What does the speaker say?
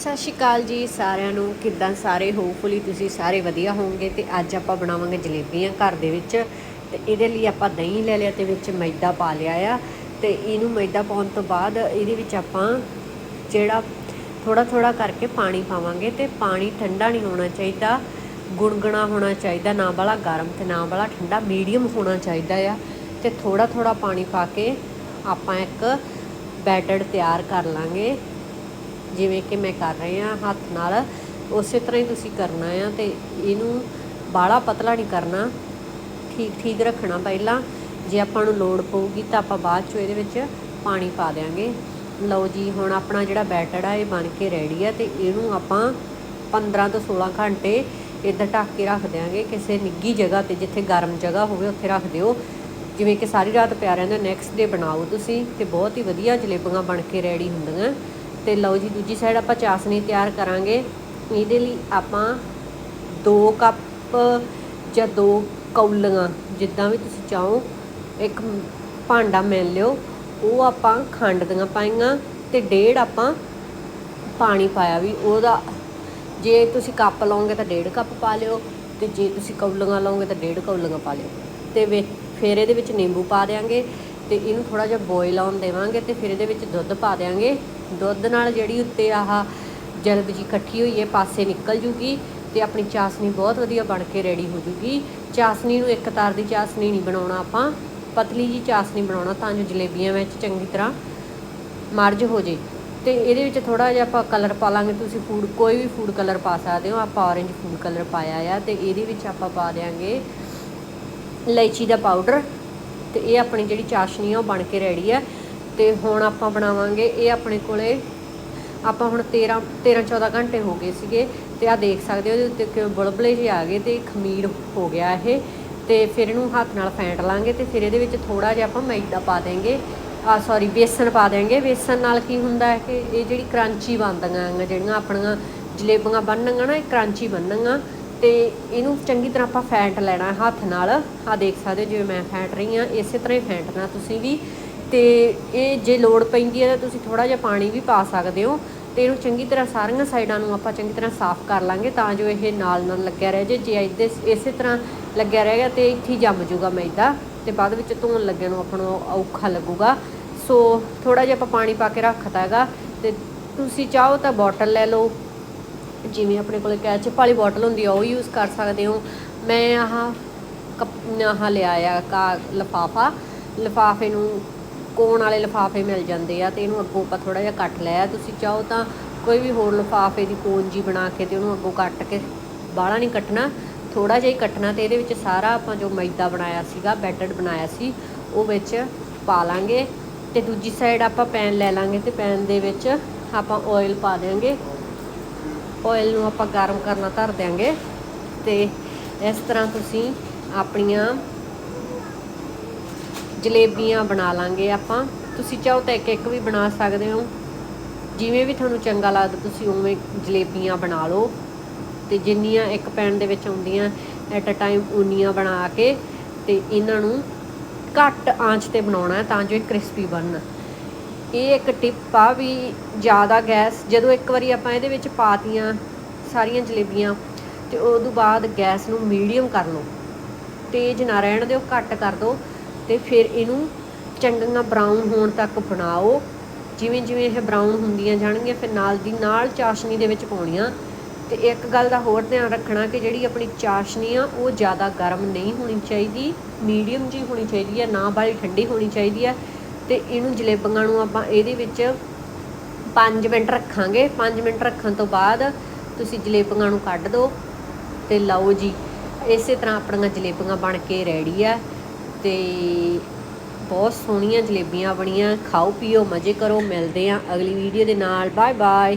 ਸਤਿ ਸ਼੍ਰੀ ਅਕਾਲ ਜੀ ਸਾਰਿਆਂ ਨੂੰ। ਕਿੱਦਾਂ ਸਾਰੇ? ਹੋਪਫੁਲੀ ਤੁਸੀਂ ਸਾਰੇ ਵਧੀਆ ਹੋਵੋਗੇ ਤੇ ਅੱਜ ਆਪਾਂ ਬਣਾਵਾਂਗੇ ਜਲੇਬੀਆਂ ਘਰ ਦੇ ਵਿੱਚ। ਤੇ ਇਹਦੇ ਲਈ ਆਪਾਂ ਦਹੀਂ ਲੈ ਲਿਆ ਤੇ ਵਿੱਚ ਮੈਦਾ ਪਾ ਲਿਆ ਆ। ਤੇ ਇਹਨੂੰ ਮੈਦਾ ਪਾਉਣ ਤੋਂ ਬਾਅਦ ਇਹਦੇ ਵਿੱਚ ਆਪਾਂ ਜਿਹੜਾ ਥੋੜਾ ਥੋੜਾ ਕਰਕੇ ਪਾਣੀ ਪਾਵਾਂਗੇ ਤੇ ਪਾਣੀ ਠੰਡਾ ਨਹੀਂ ਹੋਣਾ ਚਾਹੀਦਾ। ਗੁਣਗੁਣਾ ਹੋਣਾ ਚਾਹੀਦਾ, ਨਾ ਵਾਲਾ ਗਰਮ ਤੇ ਨਾ ਵਾਲਾ ਠੰਡਾ, ਮੀਡੀਅਮ ਹੋਣਾ ਚਾਹੀਦਾ ਆ। ਤੇ ਥੋੜਾ ਥੋੜਾ ਪਾਣੀ ਪਾ ਕੇ ਆਪਾਂ ਇੱਕ ਬੈਟਰ ਤਿਆਰ ਕਰ ਲਾਂਗੇ। ਜਿਵੇਂ ਕਿ ਮੈਂ ਕਰ ਰਹੀ ਹਾਂ ਹੱਥ ਨਾਲ, ਉਸੇ ਤਰ੍ਹਾਂ ਹੀ ਤੁਸੀਂ ਕਰਨਾ ਆ ਤੇ ਇਹਨੂੰ ਬਾਹਲਾ ਪਤਲਾ ਨਹੀਂ ਕਰਨਾ, ਠੀਕ ਠੀਕ ਰੱਖਣਾ ਪਹਿਲਾਂ। ਜੇ ਆਪਾਂ ਨੂੰ ਲੋੜ ਪਊਗੀ ਤਾਂ ਆਪਾਂ ਬਾਅਦ 'ਚੋਂ ਇਹਦੇ ਵਿੱਚ ਪਾਣੀ ਪਾ ਦੇਾਂਗੇ ਲਓ ਜੀ, ਹੁਣ ਆਪਣਾ ਜਿਹੜਾ ਬੈਟਰ ਆ, ਇਹ ਬਣ ਕੇ ਰੈਡੀ ਆ ਤੇ ਇਹਨੂੰ ਆਪਾਂ 15 ਤੋਂ 16 ਘੰਟੇ ਇੱਧਰ ਢੱਕ ਕੇ ਰੱਖ ਦਿਆਂਗੇ। ਕਿਸੇ ਨਿੱਗੀ ਜਗ੍ਹਾ ਤੇ, ਜਿੱਥੇ ਗਰਮ ਜਗ੍ਹਾ ਹੋਵੇ, ਉੱਥੇ ਰੱਖ ਦਿਓ। ਜਿਵੇਂ ਕਿ ਸਾਰੀ ਰਾਤ ਪਿਆ ਰਹਿੰਦਾ ਨੈਕਸਟ ਡੇ ਬਣਾਓ ਤੁਸੀਂ ਤੇ ਬਹੁਤ ਹੀ ਵਧੀਆ ਜਲੇਬੀਆਂ ਬਣ ਕੇ ਰੈਡੀ ਹੁੰਦੀਆਂ। ਤੇ ਲਓ ਜੀ, ਦੂਜੀ ਸਾਈਡ ਆਪਾਂ ਚਾਸਨੀ ਤਿਆਰ ਕਰਾਂਗੇ। ਇਹਦੇ ਲਈ ਆਪਾਂ 2 ਕੱਪ ਜਾਂ 2 ਕੌਲੀਆਂ, ਜਿੱਦਾਂ ਵੀ ਤੁਸੀਂ ਚਾਹੋ, ਇੱਕ ਭਾਂਡਾ ਮਿਲ ਲਿਓ, ਉਹ ਆਪਾਂ ਖੰਡ ਦੀਆਂ ਪਾਈਆਂ ਤੇ ਡੇਢ ਆਪਾਂ ਪਾਣੀ ਪਾਇਆ ਵੀ ਉਹਦਾ। ਜੇ ਤੁਸੀਂ ਕੱਪ ਲਓਗੇ ਤਾਂ ਡੇਢ ਕੱਪ ਪਾ ਲਿਓ ਤੇ ਜੇ ਤੁਸੀਂ ਕੌਲੀਆਂ ਲਓਗੇ ਤਾਂ ਡੇਢ ਕੌਲੀਆਂ ਪਾ ਲਿਓ। ਤੇ ਵੇ, ਫਿਰ ਇਹਦੇ ਵਿੱਚ ਨਿੰਬੂ ਪਾ ਦੇਾਂਗੇ ਤੇ ਇਹਨੂੰ ਥੋੜਾ ਜਿਹਾ ਬੋਇਲ ਆਉਣ ਦੇਵਾਂਗੇ ਤੇ ਫਿਰ ਇਹਦੇ ਵਿੱਚ ਦੁੱਧ ਪਾ ਦੇਾਂਗੇ ਦੁੱਧ ਨਾਲ ਜਿਹੜੀ ਉੱਤੇ ਆਹ ਜਲਬ ਜੀ ਇਕੱਠੀ ਹੋਈ ਹੈ, ਪਾਸੇ ਨਿਕਲ ਜੂਗੀ ਤੇ ਆਪਣੀ ਚਾਸਨੀ ਬਹੁਤ ਵਧੀਆ ਬਣ ਕੇ ਰੈਡੀ ਹੋ ਜੂਗੀ। ਚਾਸਨੀ ਨੂੰ ਇੱਕ ਤਾਰ ਦੀ ਚਾਸਨੀ ਨਹੀਂ ਬਣਾਉਣਾ ਆਪਾਂ, ਪਤਲੀ ਜੀ ਚਾਸਨੀ ਬਣਾਉਣਾ ਤਾਂ ਜੋ ਜਲੇਬੀਆਂ ਵਿੱਚ ਚੰਗੀ ਤਰ੍ਹਾਂ ਮਰਜ ਹੋ ਜੇ। ਤੇ ਇਹਦੇ ਵਿੱਚ ਥੋੜਾ ਜਿਹਾ ਆਪਾਂ ਕਲਰ ਪਾ ਲਾਂਗੇ ਤੁਸੀਂ ਫੂਡ ਕੋਈ ਵੀ ਫੂਡ ਕਲਰ ਪਾ ਸਕਦੇ ਹੋ, ਆਪਾਂ orange ਫੂਡ ਕਲਰ ਪਾਇਆ ਆ ਤੇ ਇਹਦੇ ਵਿੱਚ ਆਪਾਂ ਪਾ ਦੇਾਂਗੇ ਇਲਾਇਚੀ ਦਾ ਪਾਊਡਰ ਤੇ ਇਹ ਆਪਣੀ ਜਿਹੜੀ ਚਾਸ਼ਨੀ ਆ ਉਹ ਬਣ ਕੇ ਰੈਡੀ ਆ। ਤੇ ਹੁਣ ਆਪਾਂ ਬਣਾਵਾਂਗੇ, ਇਹ ਆਪਣੇ ਕੋਲੇ ਆਪਾਂ ਹੁਣ 13 13 14 ਘੰਟੇ ਹੋ ਗਏ ਸੀਗੇ ਤੇ ਆ ਦੇਖ ਸਕਦੇ ਹੋ ਇਹਦੇ ਉੱਤੇ ਕਿਵੇਂ ਬੁਲਬੁਲੇ ਜਿਹੇ ਆ ਗਏ ਤੇ ਖਮੀਰ ਹੋ ਗਿਆ ਇਹ। ਤੇ ਫਿਰ ਇਹਨੂੰ ਹੱਥ ਨਾਲ ਫੈਂਟ ਲਾਂਗੇ ਤੇ ਫਿਰ ਇਹਦੇ ਵਿੱਚ ਥੋੜਾ ਜਿਹਾ ਆਪਾਂ ਮੈਦਾ ਪਾ ਦੇਾਂਗੇ ਆ ਸੌਰੀ ਬੇਸਨ ਪਾ ਦੇਾਂਗੇ ਬੇਸਨ ਨਾਲ ਕੀ ਹੁੰਦਾ ਹੈ ਕਿ ਇਹ ਜਿਹੜੀ ਕਰੰਚੀ ਬਣਦੀਆਂ ਆਂ ਜਿਹੜੀਆਂ ਆਪਣੀਆਂ ਜਲੇਬੀਆਂ ਬਣਨਗੀਆਂ ਨਾ, ਇਹ ਕਰੰਚੀ ਬਣਨਗੀਆਂ ਤੇ ਇਹਨੂੰ ਚੰਗੀ ਤਰ੍ਹਾਂ ਆਪਾਂ ਫੈਂਟ ਲੈਣਾ ਹੱਥ ਨਾਲ। ਆ ਦੇਖ ਸਕਦੇ ਹੋ ਜਿਵੇਂ ਮੈਂ ਫੈਂਟ ਰਹੀ ਆ ਇਸੇ ਤਰ੍ਹਾਂ ਹੀ ਫੈਂਟਣਾ ਤੁਸੀਂ ਵੀ। ਤੇ ਇਹ ਜੇ ਲੋੜ ਪੈਂਦੀ ਹੈ ਤਾਂ ਤੁਸੀਂ ਥੋੜਾ ਜਿਹਾ ਪਾਣੀ ਵੀ ਪਾ ਸਕਦੇ ਹੋ ਤੇ ਇਹਨੂੰ ਚੰਗੀ ਤਰ੍ਹਾਂ ਸਾਰੀਆਂ ਸਾਈਡਾਂ ਨੂੰ ਆਪਾਂ ਚੰਗੀ ਤਰ੍ਹਾਂ ਸਾਫ਼ ਕਰ ਲਾਂਗੇ ਤਾਂ ਜੋ ਇਹ ਨਾਲ ਨਾਲ ਲੱਗਿਆ ਰਹੇ ਜੇ ਜੇ ਇੱਦੇ ਇਸੇ ਤਰ੍ਹਾਂ ਲੱਗਿਆ ਰਹੇਗਾ ਤੇ ਇੱਥੇ ਹੀ ਜੰਮ ਜਾਊਗਾ ਮੈਦਾ ਤੇ ਬਾਅਦ ਵਿੱਚ ਧੋਣ ਲੱਗਣ ਨੂੰ ਆਪਾਂ ਨੂੰ ਔਖਾ ਲੱਗੂਗਾ। ਸੋ ਥੋੜਾ ਜਿਹਾ ਆਪਾਂ ਪਾਣੀ ਪਾ ਕੇ ਰੱਖਤਾ ਹੈਗਾ ਤੇ ਤੁਸੀਂ ਚਾਹੋ ਤਾਂ ਬੋਟਲ ਲੈ ਲਓ। ਜਿਵੇਂ ਆਪਣੇ ਕੋਲ ਕੈਚਅਪ ਵਾਲੀ ਬੋਟਲ ਹੁੰਦੀ ਆ, ਉਹ ਯੂਜ਼ ਕਰ ਸਕਦੇ ਹੋ। ਮੈਂ ਆਹ ਕੱਪ, ਆਹ ਲਿਆ ਆ ਕਾ, ਲਫਾਫਾ। ਲਫਾਫੇ ਨੂੰ ਕੋਣ ਵਾਲੇ ਲਫਾਫੇ ਮਿਲ ਜਾਂਦੇ ਆ ਤੇ ਇਹਨੂੰ ਅੱਗੋਂ ਆਪਾਂ ਥੋੜਾ ਜਿਹਾ ਕੱਟ ਲਿਆ। ਤੁਸੀਂ ਚਾਹੋ ਤਾਂ ਕੋਈ ਵੀ ਹੋਰ ਲਫਾਫੇ ਦੀ ਕੋਨ ਜੀ ਬਣਾ ਕੇ ਤੇ ਉਹਨੂੰ ਅੱਗੋਂ ਕੱਟ ਕੇ ਬਾਹਲਾ ਨਹੀਂ ਕੱਟਣਾ ਥੋੜਾ ਜਿਹਾ ਹੀ ਕੱਟਣਾ ਤੇ ਇਹਦੇ ਵਿੱਚ ਸਾਰਾ ਆਪਾਂ ਜੋ ਮੈਦਾ ਬਣਾਇਆ ਸੀਗਾ ਬੈਟਰ ਬਣਾਇਆ ਸੀ, ਉਹ ਵਿੱਚ ਪਾ ਲਾਂਗੇ ਤੇ ਦੂਜੀ ਸਾਈਡ ਆਪਾਂ ਪੈਨ ਲੈ ਲਾਂਗੇ ਤੇ ਪੈਨ ਦੇ ਵਿੱਚ ਆਪਾਂ ਆਇਲ ਪਾ ਦੇਾਂਗੇ ਆਇਲ ਨੂੰ ਆਪਾਂ ਗਰਮ ਕਰਨਾ ਧਰ ਦਿਆਂਗੇ ਤੇ ਇਸ ਤਰ੍ਹਾਂ ਤੁਸੀਂ ਆਪਣੀਆਂ ਜਲੇਬੀਆਂ ਬਣਾ ਲਾਂਗੇ ਆਪਾਂ। ਤੁਸੀਂ ਚਾਹੋ ਤਾਂ ਇੱਕ ਇੱਕ ਵੀ ਬਣਾ ਸਕਦੇ ਹੋ। ਜਿਵੇਂ ਵੀ ਤੁਹਾਨੂੰ ਚੰਗਾ ਲੱਗਦਾ, ਤੁਸੀਂ ਉਵੇਂ ਜਲੇਬੀਆਂ ਬਣਾ ਲਓ। ਤੇ ਜਿੰਨੀਆਂ ਇੱਕ ਪੈਨ ਦੇ ਵਿੱਚ ਆਉਂਦੀਆਂ ਐਟ ਅ ਟਾਈਮ ਉਨੀਆਂ ਬਣਾ ਕੇ ਤੇ ਇਹਨਾਂ ਨੂੰ ਘੱਟ ਆਂਚ ਤੇ ਬਣਾਉਣਾ ਤਾਂ ਜੋ ਇਹ ਕ੍ਰਿਸਪੀ ਬਣਨ। ਇਹ ਇੱਕ ਟਿਪ ਆ ਵੀ ਜ਼ਿਆਦਾ ਗੈਸ, ਜਦੋਂ ਇੱਕ ਵਾਰੀ ਆਪਾਂ ਇਹਦੇ ਵਿੱਚ ਪਾਤੀਆਂ ਸਾਰੀਆਂ ਜਲੇਬੀਆਂ, ਤੇ ਉਸ ਤੋਂ ਬਾਅਦ ਗੈਸ ਨੂੰ ਮੀਡੀਅਮ ਕਰ ਲਓ। ਤੇਜ਼ ਨਾ ਰਹਿਣ ਦਿਓ, ਘੱਟ ਕਰ ਦਿਓ। ਤੇ ਫਿਰ ਇਹਨੂੰ ਚੰਗੀਆਂ ਬਰਾਊਨ ਹੋਣ ਤੱਕ ਬਣਾਓ। ਜਿਵੇਂ ਜਿਵੇਂ ਇਹ ਬਰਾਊਨ ਹੁੰਦੀਆਂ ਜਾਣਗੀਆਂ, ਫਿਰ ਨਾਲ ਦੀ ਨਾਲ ਚਾਸ਼ਨੀ ਦੇ ਵਿੱਚ ਪਾਉਣੀਆਂ। ਤੇ ਇੱਕ ਗੱਲ ਦਾ ਹੋਰ ਧਿਆਨ ਰੱਖਣਾ ਕਿ ਜਿਹੜੀ ਆਪਣੀ ਚਾਸ਼ਨੀ ਆ, ਉਹ ਜ਼ਿਆਦਾ ਗਰਮ ਨਹੀਂ ਹੋਣੀ ਚਾਹੀਦੀ ਮੀਡੀਅਮ ਜੀ ਹੋਣੀ ਚਾਹੀਦੀ ਹੈ ਨਾ ਬਾਲੀ ਠੰਡੀ ਹੋਣੀ ਚਾਹੀਦੀ ਹੈ ਤੇ ਇਹਨੂੰ ਜਲੇਬੀਆਂ ਨੂੰ ਆਪਾਂ ਇਹਦੇ ਵਿੱਚ 5 ਮਿੰਟ ਰੱਖਾਂਗੇ। 5 ਮਿੰਟ ਰੱਖਣ ਤੋਂ ਬਾਅਦ ਤੁਸੀਂ ਜਲੇਬੀਆਂ ਨੂੰ ਕੱਢ ਦਿਓ ਤੇ ਲਓ ਜੀ, ਇਸੇ ਤਰ੍ਹਾਂ ਆਪਣੀਆਂ ਜਲੇਬੀਆਂ ਬਣ ਕੇ ਰੈਡੀ ਆ। ਤੇ ਬਹੁਤ ਸੋਹਣੀਆਂ ਜਲੇਬੀਆਂ ਬਣੀਆਂ, ਖਾਓ ਪੀਓ, ਮਜ਼ੇ ਕਰੋ, ਮਿਲਦੇ ਆ ਅਗਲੀ ਵੀਡੀਓ ਦੇ ਨਾਲ। Bye bye